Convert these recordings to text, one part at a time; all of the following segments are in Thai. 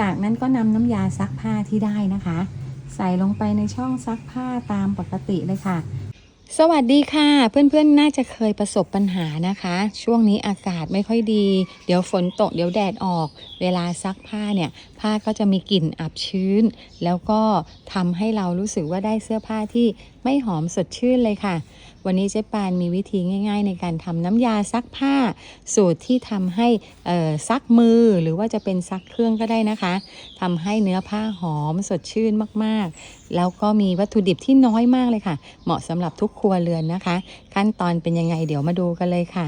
จากนั้นก็นำน้ำยาซักผ้าที่ได้นะคะ ใส่ลงไปในช่องซักผ้าตามปกติเลยค่ะ สวัสดีค่ะ เพื่อนๆ น่าจะเคยประสบปัญหานะคะ ช่วงนี้อากาศไม่ค่อยดี เดี๋ยวฝนตกเดี๋ยวแดดออก เวลาซักผ้าเนี่ยผ้าก็จะมีกลิ่นอับชื้น แล้วก็ทำให้เรารู้สึกว่าได้เสื้อผ้าที่ไม่หอมสดชื่นเลยค่ะ วันนี้เจ๊ปานมีวิธีง่าย ๆ ในการทำน้ำยาซักผ้า สูตรที่ทำให้ซักมือหรือว่าจะเป็นซักเครื่องก็ได้นะคะทำให้เนื้อผ้าหอมสดชื่นมากๆ แล้วก็มีวัตถุดิบที่น้อยมากเลยค่ะ เหมาะสำหรับทุกครัวเรือนนะคะ ขั้นตอนเป็นยังไงเดี๋ยวมาดูกันเลยค่ะ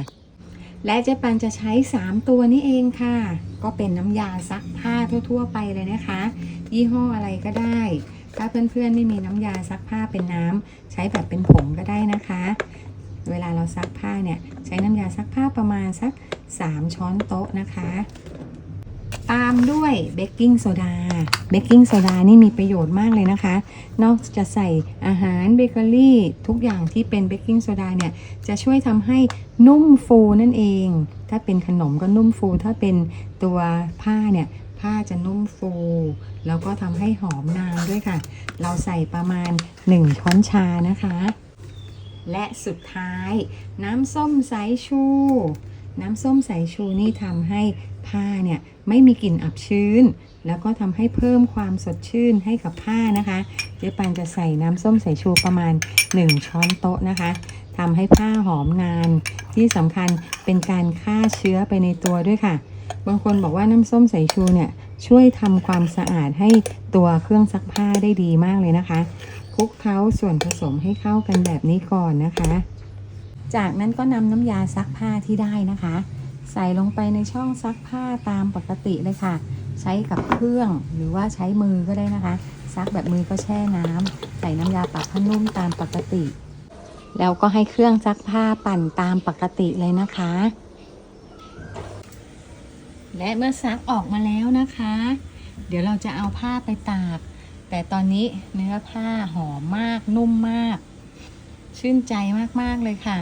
และเจ๊ปันจะใช้ 3 ตัวนี้เองค่ะ ก็เป็นน้ำยาซักผ้าทั่ว ๆ ไปเลยนะคะ ยี่ห้ออะไรก็ได้ ถ้าเพื่อนๆไม่มีน้ำยาซักผ้าเป็นน้ำใช้แบบเป็นผงก็ได้นะคะ เวลาเราซักผ้าเนี่ยใช้น้ำยาซักผ้าประมาณสัก 3 ช้อนโต๊ะนะคะ ตามด้วยเบกกิ้งโซดา เบกกิ้งโซดานี่มีประโยชน์มากเลยนะคะ นอกจากใส่อาหารเบเกอรี่ทุกอย่างที่เป็นเบกกิ้งโซดาเนี่ยจะช่วยทำให้นุ่มฟูนั่นเอง ถ้าเป็นขนมก็นุ่มฟู ถ้าเป็นตัวผ้าเนี่ย ผ้าจะนุ่มฟู แล้วก็ทำให้หอมนานด้วยค่ะ เราใส่ประมาณ 1 ช้อนชานะคะ และสุดท้าย น้ำส้มสายชู น้ำส้มสายชูนี่ทำให้ผ้าเนี่ยไม่มีกลิ่นอับชื้น แล้วก็ทำให้เพิ่มความสดชื่นให้กับผ้านะคะ เจ๊ปันจะใส่น้ำส้มสายชูประมาณ 1 ช้อนโต๊ะนะคะทำให้ผ้าหอมนาน ที่สำคัญเป็นการฆ่าเชื้อไปในตัวด้วยค่ะ บางคนบอกว่าน้ำส้มสายชูเนี่ยช่วยทำความสะอาดให้ตัวเครื่องซักผ้าได้ดีมากเลยนะคะคลุกเคล้าส่วนผสมให้เข้ากันแบบนี้ก่อนนะคะ จากนั้นก็นำน้ำยาซักผ้าที่ได้นะคะ ใส่ลงไปในช่องซักผ้าตามปกติเลยค่ะ ใช้กับเครื่องหรือว่าใช้มือก็ได้นะคะ ซักแบบมือก็แช่น้ำใส่น้ำยาปรับผ้านุ่มตามปกติ แล้วก็ให้เครื่องซักผ้าปั่นตามปกติเลยนะคะ และเมื่อซักออกมาแล้วนะคะ เดี๋ยวเราจะเอาผ้าไปตาก แต่ตอนนี้เนื้อผ้าหอมมากนุ่มมาก ชื่นใจมากๆเลยค่ะ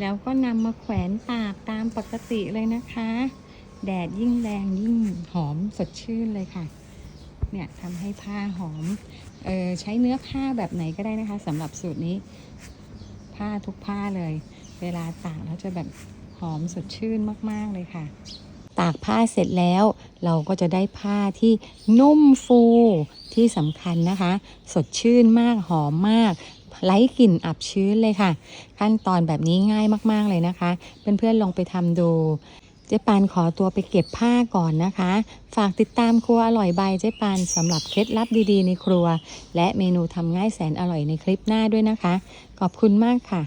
แล้วก็นำมาแขวนตากตามปกติเลยนะคะ แดดยิ่งแรงยิ่งหอมสดชื่นเลยค่ะ เนี่ยทำให้ผ้าหอมเออใช้เนื้อผ้าแบบไหนก็ได้นะคะสำหรับสูตรนี้ ผ้าทุกผ้าเลย เวลาตากแล้วจะแบบ หอมสดชื่นมาก ๆ เลยค่ะ ตากผ้าเสร็จแล้วเราก็จะได้ผ้าที่นุ่มฟูที่สำคัญนะคะ สดชื่นมากหอมมากไร้กลิ่นอับชื้นเลยค่ะ ขั้นตอนแบบนี้ง่ายมาก ๆ เลยนะคะ เพื่อนๆลองไปทำดูเจ๊ปานขอตัวไปเก็บผ้าก่อนนะคะ ฝากติดตามครัวอร่อยใบเจ๊ปานสำหรับเคล็ดลับดีๆ ในครัว และเมนูทำง่ายแสนอร่อยในคลิปหน้าด้วยนะคะ ขอบคุณมากค่ะ